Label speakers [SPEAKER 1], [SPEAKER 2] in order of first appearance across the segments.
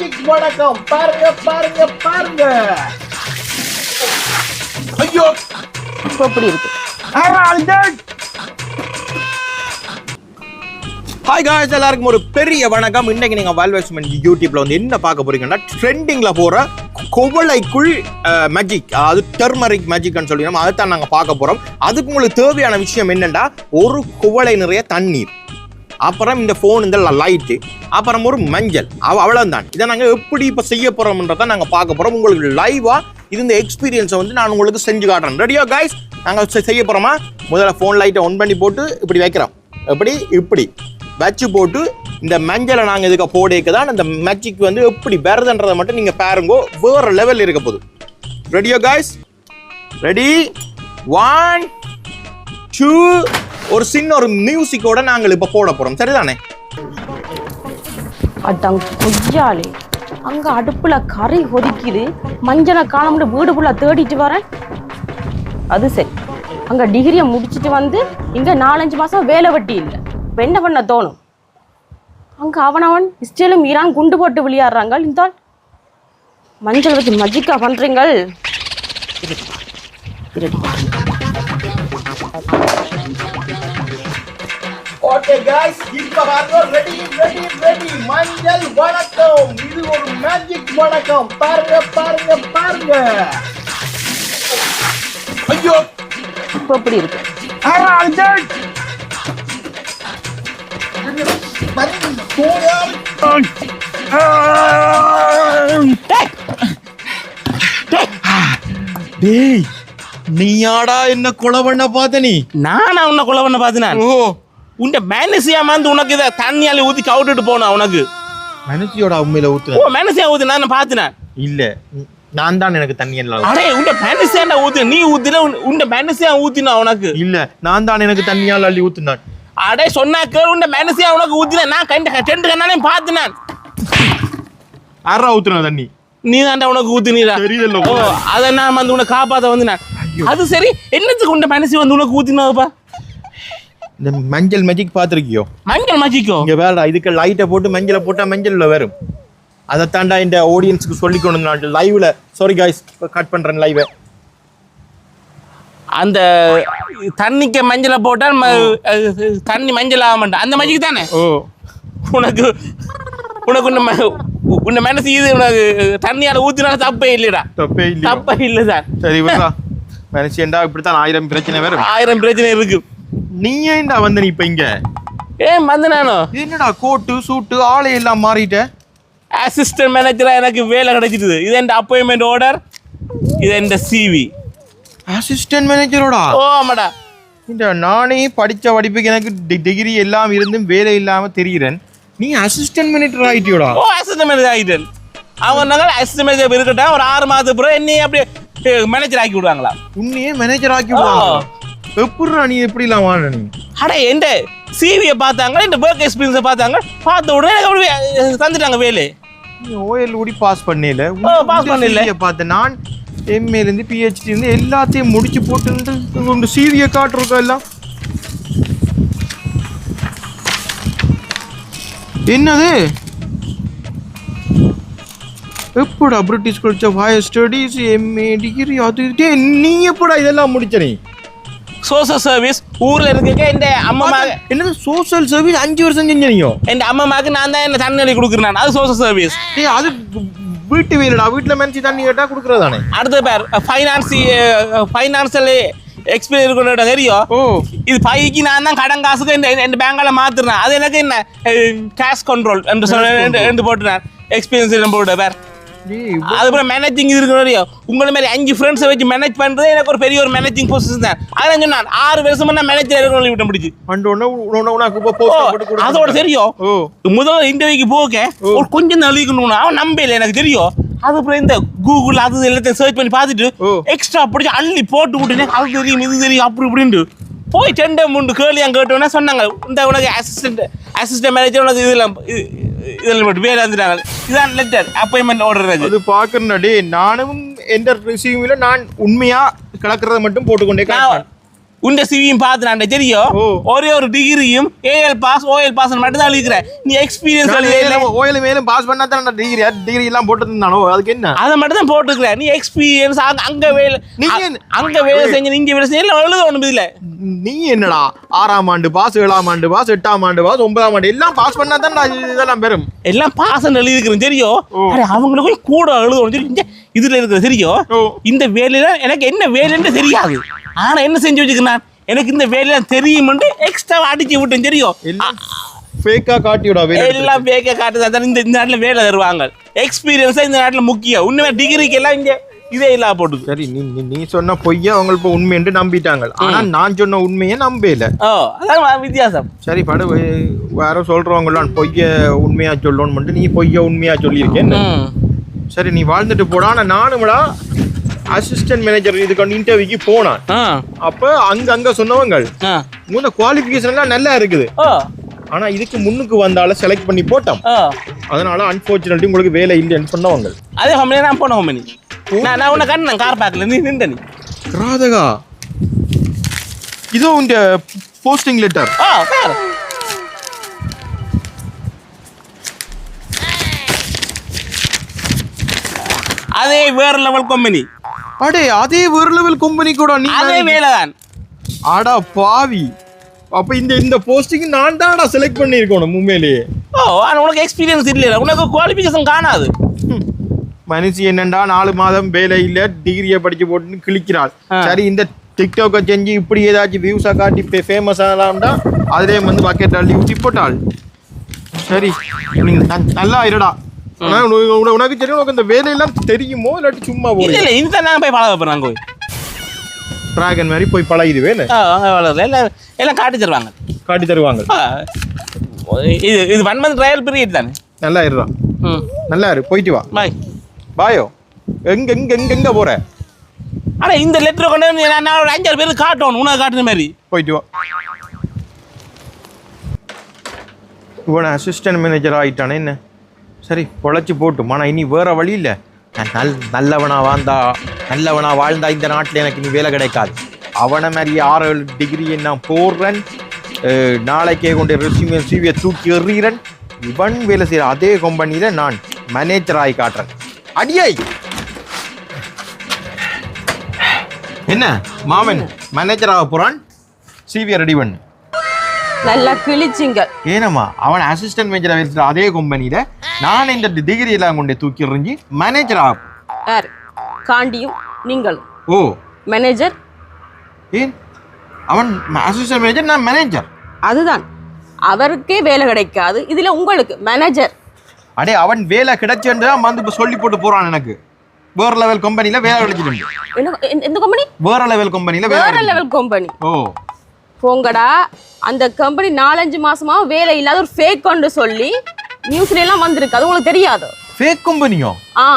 [SPEAKER 1] Magic வணக்கம். பாருங்க பாருங்க பாருங்க. ஐயோ.
[SPEAKER 2] இப்போ எப்படி இருக்கு?
[SPEAKER 1] ஹாய் காய்ஸ் எல்லாருக்கும் ஒரு பெரிய வணக்கம். இன்னைக்கு நீங்க வால்வேஸ்மெண்ட் யூடியூப்ல வந்து என்ன பார்க்க போறீங்கன்னா ட்ரெண்டிங்ல போற குவளைக்குள் மேஜிக் அதாவது டெர்மரிக் மேஜிக்னு சொல்லி நம்ம அதைத்தான் நாங்க பார்க்க போறோம். அதுக்கு உங்களுக்கு தேவையான விஷயம் என்னன்னா ஒரு குவளை நிறைய தண்ணீர். அப்புறம் இந்த ஃபோன் இந்த லைட்டு அப்புறம் ஒரு மஞ்சள். அவ அவ்வளவுதான். இதை நாங்கள் எப்படி இப்போ செய்ய போகிறோம்ன்றத நாங்கள் பார்க்க போகிறோம் உங்களுக்கு லைவாக இது இந்த எக்ஸ்பீரியன்ஸை வந்து நான் உங்களுக்கு செஞ்சு காட்டுறேன். ரெடியோ கைஸ் நாங்கள் செய்ய போகிறோமா முதல்ல ஃபோன் லைட்டை ஒன் பண்ணி போட்டு இப்படி வைக்கிறோம். எப்படி? இப்படி. வச்சு போட்டு இந்த மஞ்சளை நாங்கள் இதுக்கு போடேக்கு தான் இந்த மேஜிக் வந்து எப்படி வருதுன்றதை மட்டும் நீங்கள் பாருங்கோ. வேறு லெவல் இருக்க போகுது. ரெடியோ கைஸ் ரெடி ஒன் டூ ஒரு சின்ன ஒரு மியூசிக்கோட நாங்கள் இப்போ போட போறோம். சரிதானே?
[SPEAKER 2] அதான் கொய்யாலே அங்க அடுப்புல கறி கொதிக்குது. மஞ்சளை காணமுடி வீடு ஃபுல்லா தேடிட்டு வரேன். அது சரி. அங்க டிகிரியை முடிச்சுட்டு வந்து இங்க நாலஞ்சு மாசம் வேலை வெட்டி இல்லை. இப்போ என்ன பண்ண தோணும்? அங்க அவனவன் இஸ்ரேலும் ஈரான் குண்டு போட்டு விளையாடுறாங்க. இந்த மஞ்சள் வச்சு மஜிக்கா பண்றீங்கள்.
[SPEAKER 1] ஓகே गाइस இப்ப பாருங்க ரெடி ரெடி ரெடி மஞ்சள் வணக்கம் இது ஒரு மேஜிக் வணக்கம் பாருங்க பாருங்க பாருங்க ஐயோ
[SPEAKER 2] இப்போ எப்படி இருக்கு
[SPEAKER 1] டேய் நீயாடா என்ன கொலை பண்ண பார்த்த நீ
[SPEAKER 3] நானா உன்னை கொலை பண்ண பார்த்தேன்
[SPEAKER 1] ஓ
[SPEAKER 3] உன்ட மேனசியா வந்து உனக்கு இதை தண்ணியால ஊத்தி கவுட்டுட்டு போனா உனக்கு?
[SPEAKER 1] மனுஷியோட உண்மையில
[SPEAKER 3] ஓ
[SPEAKER 1] ஊத்துன
[SPEAKER 3] மேனசியா ஊத்து நான் பார்த்தேன்
[SPEAKER 1] இல்ல நான் தான் எனக்கு தண்ணி எல்லாம்
[SPEAKER 3] அடே உன்ட மேனசியாண்டா ஊத்து நீ ஊத்தின உன்ட மேனசியா ஊத்தினா உனக்கு?
[SPEAKER 1] இல்ல நான் தான் எனக்கு தண்ணியால் அள்ளி ஊத்துனான்.
[SPEAKER 3] அடே சொன்னா கேளு உன்ட மேனசியா உனக்கு ஊத்தின நான் கண்ட டென்ட் கண்ணாலே பார்த்தேன்
[SPEAKER 1] யாரா ஊத்துன தண்ணி?
[SPEAKER 3] நீ தாண்டா உனக்கு ஊத்தினீரா
[SPEAKER 1] தெரியல
[SPEAKER 3] ஓ அதை நான் வந்து உன்னை காப்பாத்த வந்து நான் அது சரி என்னத்துக்கு உன்ட மேனசி வந்து உனக்கு ஊத்தினப்பா
[SPEAKER 1] இந்த மஞ்சள் மேஜிக் பார்த்திருக்கியோ?
[SPEAKER 3] மஞ்சள் மஜிக்கோ
[SPEAKER 1] இங்க வேற இதுக்கு லைட்டை போட்டு மஞ்சளை போட்டா மஞ்சள்ல வரும். அதைத்தாண்டா இந்த ஆடியன்ஸுக்கு சொல்லிக்கணும் நான் லைவ்ல சாரி காய்ஸ் கட் பண்றேன் லைவ்
[SPEAKER 3] அந்த தண்ணிக்கு மஞ்சளை போட்டால் தண்ணி மஞ்சள் ஆக மாட்டேன். அந்த மஜிக்கு தானே?
[SPEAKER 1] ஓ.
[SPEAKER 3] உனக்கு உனக்கு ம- உன்ன மனசு இது உனக்கு தண்ணியால ஊத்தினால தப்பே இல்லைடா.
[SPEAKER 1] தப்பே இல்லையா?
[SPEAKER 3] தப்பே இல்லை சார்
[SPEAKER 1] சரி விடுறா. மனுஷன்டா இப்படித்தான் ஆயிரம் பிரச்சனை வரும்.
[SPEAKER 3] ஆயிரம் பிரச்சனை இருக்கு.
[SPEAKER 1] நீ ஏன்டா வந்த நீ இப்ப இங்க?
[SPEAKER 3] ஏன் வந்து நானும்
[SPEAKER 1] என்னடா கோட்டு சூட்டு ஆளை எல்லாம் மாறிட்ட?
[SPEAKER 3] அசிஸ்டன்ட் மேனேஜரா எனக்கு வேலை கிடைச்சிட்டுது. இது என் அப்பாயின்மெண்ட் ஆர்டர் இது என் சிவி
[SPEAKER 1] அசிஸ்டன்ட் மேனேஜரோடா
[SPEAKER 3] ஓ ஆமாடா.
[SPEAKER 1] இந்த நானே படிச்ச படிப்புக்கு எனக்கு டிகிரி எல்லாம் இருந்தும் வேலை இல்லாம தெரிகிறேன். நீ அசிஸ்டன்ட் மேனேஜர் ஆயிட்டியோடா?
[SPEAKER 3] ஓ அசிஸ்டன்ட் மேனேஜர் ஆகிட்டேன் அவன் அசிஸ்டன்ட் மேனேஜர் இருக்கட்டும். ஒரு ஆறு மாதத்துக்கு பிறகு என்னையே அப்படியே மேனேஜர் ஆக்கி விடுவாங்களா?
[SPEAKER 1] உன்னையே மேனேஜர் ஆக்கி விடுவாங்க எப்படிடா நீ எப்படி இல்லாம வாழ நீ?
[SPEAKER 3] அட எந்த சிவியை பார்த்தாங்க இந்த ஒர்க் எக்ஸ்பீரியன்ஸை பார்த்தாங்க பார்த்த உடனே எனக்கு தந்துட்டாங்க வேலை.
[SPEAKER 1] நீ ஓஎல் ஓடி பாஸ் பண்ணல.
[SPEAKER 3] pass பண்ணல.
[SPEAKER 1] பார்த்தேன் நான் எம்ஏல இருந்து பிஹெச்டி இருந்து எல்லாத்தையும் முடிச்சு போட்டு உங்க சிவியை காட்டுறோம் எல்லாம்? என்னது? எப்படா British culture higher studies MA degree அது நீ எப்படா இதெல்லாம் முடிச்ச நீ?
[SPEAKER 3] சோசியல் சர்வீஸ் ஊர்ல இருக்க என் அம்மா
[SPEAKER 1] என்னது சோஷியல் சர்வீஸ் அஞ்சு வருஷம் செஞ்ச நீயோ
[SPEAKER 3] என் அம்மா மகக்கு நான் தான் என்ன தண்ணி கொடுக்குறேன் அது சோசியல் சர்வீஸ்
[SPEAKER 1] அது வீட்டு வேலைடா வீட்டுல மனுச்சு தண்ணி கேட்டா கொடுக்கறதானே?
[SPEAKER 3] அடுத்த பேர் ஃபைனான்சி ஃபைனான்சியல் எக்ஸ்பீரியன்ஸ் இருக்கணும் தெரியும் இது பைக்கு நான் தான் கடன் காசுக்கு இந்த இந்த பேங்கால மாத்துறேன். அது எனக்கு என்ன கேஷ் கண்ட்ரோல் என்று ரெண்டு ரெண்டு போட்டுறேன் எக்ஸ்பீரியன்ஸ் போட்டு பேர். அதுக்கப்புறம் மேனேஜிங் தெரியும் உங்களை மாதிரி அஞ்சு ஃப்ரெண்ட்ஸை வச்சு மேனேஜ் பண்றது எனக்கு ஒரு பெரிய ஒரு மேனேஜிங் பொசிஷன் தான். அதான் சொன்னான். ஆறு வருஷமா நான் மேனேஜர் இருக்கணும் விட்ட முடிச்சு அதோட தெரியும். முதல்ல இன்டர்வியூக்கு போக ஒரு கொஞ்சம் தான் அழிக்கணும் அவன் நம்பல எனக்கு தெரியும். அதுக்கப்புறம் இந்த கூகுள் அது எல்லாத்தையும் சர்ச் பண்ணி பார்த்துட்டு. எக்ஸ்ட்ரா பிடிச்சி அள்ளி போட்டு விட்டுனே அது தெரியும் இது தெரியும் அப்படி இப்படின்ட்டு. போய் டெண்டை முண்டு கேள்வியாக கேட்டோன்னே சொன்னாங்க இந்த உனக்கு அசிஸ்டன்ட் அசிஸ்டன்ட் மேனேஜர் உனக்கு இதெல்லாம் இது- இதில் மட்டும் வேலை வந்துட்டாங்க இதான் லெட்டர் அப்பாயின்மெண்ட் ஆர்டர் அது
[SPEAKER 1] டே நானும் எந்த ரிசீவ்ல நான் உண்மையா கலக்கிறத மட்டும் போட்டுக்கொண்டே.
[SPEAKER 3] உண்ட சிவியும் பார்த்துனாண்ட தெரியும். ஒரே ஒரு டிகிரியும் ஏஎல் பாஸ் ஓஎல் பாஸ் மட்டும் தான் எழுதிக்கிற நீ எக்ஸ்பீரியன்ஸ்
[SPEAKER 1] ஓயில மேலும் பாஸ் பண்ணா தான் டிகிரி டிகிரி எல்லாம் போட்டு இருந்தானோ அதுக்கு என்ன?
[SPEAKER 3] அதை மட்டும் தான் போட்டுக்கிற நீ எக்ஸ்பீரியன்ஸ் அங்க அங்க வேலை
[SPEAKER 1] நீங்க
[SPEAKER 3] அங்க வேலை செஞ்சு இங்க வேலை செஞ்சு எழுத ஒண்ணும் இல்ல.
[SPEAKER 1] நீ என்னடா? ஆறாம் ஆண்டு பாஸ் ஏழாம் ஆண்டு பாஸ் எட்டாம் ஆண்டு பாஸ் ஒன்பதாம் ஆண்டு எல்லாம் பாஸ் பண்ணா தான் இதெல்லாம் பெறும்
[SPEAKER 3] எல்லாம் பாஸ் எழுதிக்கிறேன் தெரியும்? அவங்களுக்கும் கூட எழுதணும் தெரியும் இதுல இருக்கிற தெரியும். இந்த வேலையில எனக்கு என்ன வேலைன்னு தெரியாது. ஆனா என்ன செஞ்சு வச்சுக்கிறேன் எனக்கு இந்த வேலையில தெரியும்னு எக்ஸ்ட்ரா அடிச்சு விட்டேன் தெரியும்.
[SPEAKER 1] ஃபேக்கா காட்டியோட வேலை
[SPEAKER 3] எல்லாம் பேக்க காட்டுதான் இந்த இந்த நாட்டுல வேலை தருவாங்க. எக்ஸ்பீரியன்ஸா இந்த நாட்டுல முக்கியம். உண்மையா டிகிரிக்கு எல்லாம் இங்க இதே இல்லா போட்டுது.
[SPEAKER 1] சரி நீ நீ- சொன்ன பொய்யா அவங்க இப்போ உண்மைன்னு நம்பிட்டாங்க. ஆனா நான் சொன்ன உண்மையை நம்பல.
[SPEAKER 3] ஓ அதான் வித்தியாசம்.
[SPEAKER 1] சரி படு வேற சொல்றவங்களாம் பொய்ய உண்மையா சொல்லணும்னு நீ பொய்ய உண்மையா சொல்லியிருக்கேன். சரி நீ வாழ்ந்துட்டு போடா. ஆனா நானும்டா அசிஸ்டன்ட் மேனேஜர் இதுக்கு இன்டர்வியூக்கு போனான்.
[SPEAKER 3] ஆ.
[SPEAKER 1] அப்ப அங்க அங்க சொன்னவங்க
[SPEAKER 3] ஆ.
[SPEAKER 1] முன்ன குவாலிஃபிகேஷன் எல்லாம் நல்லா இருக்குது. ஆனா இதுக்கு முன்னுக்கு வந்தால செலக்ட் பண்ணி போட்டோம். அதனால அன்பார்ச்சுனேட்லி உங்களுக்கு வேலை இல்லைன்னு சொன்னவங்க
[SPEAKER 3] அதே ஹோமனி நான் போன ஹோமனி நான் நான் உன்னை கண்ணன் கார் பார்க்கல நீ நின்ற நீ
[SPEAKER 1] ராதகா இதோ இந்த போஸ்டிங் லெட்டர்
[SPEAKER 3] ஓ பாரு அதே வேற லெவல் கம்பெனி
[SPEAKER 1] அடே அதே ஒரு லெவல் கம்பெனி கூட நீ
[SPEAKER 3] அதே வேலை தான்
[SPEAKER 1] அடா பாவி. அப்ப இந்த இந்த போஸ்டிங் நான் தான்டா செலக்ட் பண்ணியிருக்கணும் உண்மையிலேயே.
[SPEAKER 3] ஓ ஆனா உனக்கு எக்ஸ்பீரியன்ஸ் இல்லையா உனக்கு குவாலிஃபிகேஷன் காணாது.
[SPEAKER 1] மனுஷி என்னண்டா நாலு மாதம் வேலை இல்ல டிகிரியை படிச்சு போட்டுன்னு கிழிக்கிறாள். சரி இந்த டிக்டாக்கை செஞ்சு இப்படி ஏதாச்சும் வியூஸா காட்டி ஃபேமஸ் ஆகலாம்டா அதிலே வந்து பக்கெட் அள்ளி ஊற்றி போட்டாள். சரி நீங்க ந- நல்லா இருடா. ஆனா உனக்கு- தெரியும் உனக்கு இந்த வேலையெல்லாம் தெரியுமோ? இல்லாட்டி சும்மா போய்
[SPEAKER 3] இல்ல இதுதான் நாங்க போய் பழக போறோம் அங்க போய்
[SPEAKER 1] டிராகன் மாதிரி போய்
[SPEAKER 3] அங்க வளரல எல்லாம் எல்லாம் காட்டி தருவாங்க.
[SPEAKER 1] காட்டி தருவாங்க.
[SPEAKER 3] இது இது ஒன் மந்த் ட்ரையல் பீரியட் தானே?
[SPEAKER 1] நல்லா இருடா.
[SPEAKER 3] ம்.
[SPEAKER 1] நல்லா இரு போயிட்டு வா.
[SPEAKER 3] பாய்
[SPEAKER 1] பாயோ எங்க எங்க எங்க எங்க போற?
[SPEAKER 3] ஆனா இந்த லெட்டரை கொண்டு வந்து நான் நான் ஒரு அஞ்சாறு பேருக்கு காட்டணும் உனக்கு காட்டுன மாதிரி.
[SPEAKER 1] போயிட்டு வா. இவனை அசிஸ்டன்ட் மேனேஜர் ஆகிட்டானே என்ன? சரி பொழைச்சி போட்டும். ஆனால் இனி வேற வழி இல்லை. நான் நல் நல்லவனாக வாழ்ந்தா நல்லவனா வாழ்ந்தா இந்த நாட்டில் எனக்கு இனி வேலை கிடைக்காது. அவனை மாதிரி ஆறு ஏழு டிகிரியை நான் போடுறேன். நாளைக்கே கொண்டு ரெசியூமே சிவியை தூக்கி எறிகிறேன். இவன் வேலை செய்கிற அதே கம்பெனியில் நான் மேனேஜர் ஆகி காட்டுறேன். அடியாய் என்ன? மாமன் மேனேஜர் ஆக போகிறான் சிவியை ரெடி பண்ணு.
[SPEAKER 2] நல்லா கிழிச்சிங்க.
[SPEAKER 1] ஏனம்மா அவன் அசிஸ்டன்ட் மேனேஜர் இருக்கிற அதே கம்பெனியில நான் இந்த டிகிரி எல்லாம் கொண்டு தூக்கி எறிஞ்சு மேனேஜர் ஆகும்
[SPEAKER 2] யார்? காண்டியும் நீங்களும்.
[SPEAKER 1] ஓ.
[SPEAKER 2] மேனேஜர்
[SPEAKER 1] ஏன்? அவன் அசிஸ்டன்ட் மேனேஜர் நான் மேனேஜர்
[SPEAKER 2] அதுதான். அவருக்கே வேலை கிடைக்காது. இதுல உங்களுக்கு மேனேஜர்
[SPEAKER 1] அடே அவன் வேலை கிடைச்சேன்னு வந்து இப்போ சொல்லி போட்டு போறான் எனக்கு. வேற லெவல் கம்பெனில வேலை கிடைச்சிட்டு
[SPEAKER 2] எந்த- கம்பெனி
[SPEAKER 1] வேற லெவல் கம்பெனில
[SPEAKER 2] வேற. லெவல் கம்பெனி
[SPEAKER 1] ஓ.
[SPEAKER 2] போங்கடா. அந்த கம்பெனி நாலஞ்சு மாசமா வேலை இல்லாத ஒரு ஃபேக் கொண்டு சொல்லி நியூஸ்ல எல்லாம் வந்திருக்கு. அது உங்களுக்கு தெரியாது?
[SPEAKER 1] ஃபேக் கம்பெனியோ
[SPEAKER 2] ஆ.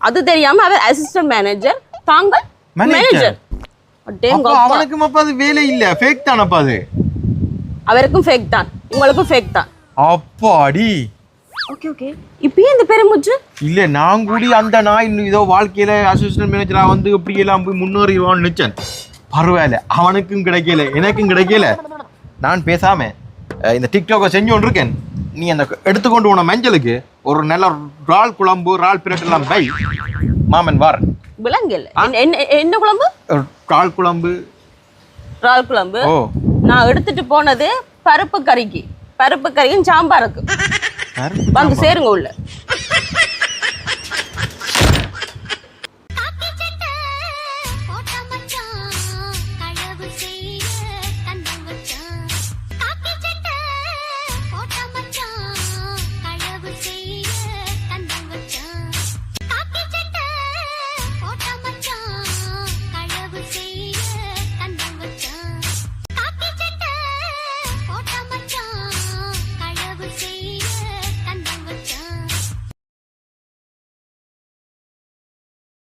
[SPEAKER 2] அது தெரியாம அவர் அசிஸ்டன்ட் மேனேஜர் தாங்கள்
[SPEAKER 1] Manager.
[SPEAKER 2] மேனேஜர்
[SPEAKER 1] அப்ப அவனுக்கும் அப்ப அது வேலை இல்ல. ஃபேக் தானப்பா அது?
[SPEAKER 2] அவருக்கும் ஃபேக் தான். உங்களுக்கும் ஃபேக் தான்.
[SPEAKER 1] அப்பாடி.
[SPEAKER 2] ஓகே ஓகே இப்பயே இந்த பெருமூச்சு
[SPEAKER 1] இல்ல நான் கூடி அந்த இன்னும் ஏதோ வாழ்க்கையில அசிஸ்டன்ட் மேனேஜரா வந்து இப்படி எல்லாம் போய் முன்னேறிவான்னு நினைச்சேன். பரவாயில்ல. அவனுக்கும் கிடைக்கல எனக்கும் கிடைக்கல. நான் பேசாம இந்த டிக்டாக்கை செஞ்சு கொண்டிருக்கேன். நீ அந்த எடுத்துக்கொண்டு போன மஞ்சளுக்கு ஒரு நல்ல இறால் குழம்பு இறால் பிரட் எல்லாம் பை மாமன் வார்.
[SPEAKER 2] விலங்கல். என்ன என்ன குழம்பு?
[SPEAKER 1] இறால் குழம்பு.
[SPEAKER 2] இறால் குழம்பு. நான் எடுத்துட்டு போனது பருப்பு கறிக்கு. பருப்பு கறியும் சாம்பாருக்கு? வந்து சேருங்க உள்ள.